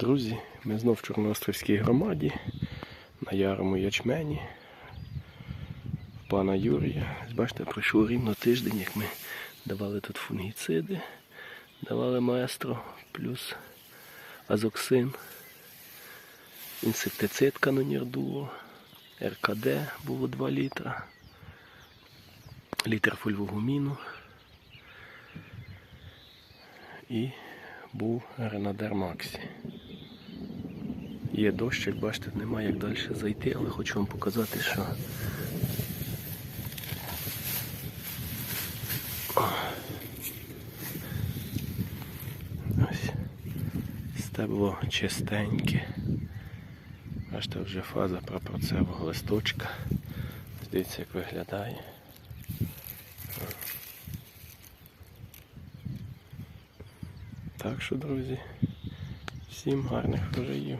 Друзі, ми знов в Чорноостровській громаді, на ярому ячмені, в пана Юрія. Бачите, пройшов рівно тиждень, як ми давали тут фунгіциди, давали маестро плюс азоксин, інсектицид канонір дуо, РКД було 2 літра, літр фульвогуміну і був Гренадер Максі. Є дощ, як бачите, немає як далі зайти, але хочу вам показати, що стебло чистеньке. Бачите, вже фаза прапорцевого листочка. Дивіться, як виглядає. Так що, друзі, всім гарних врожаїв.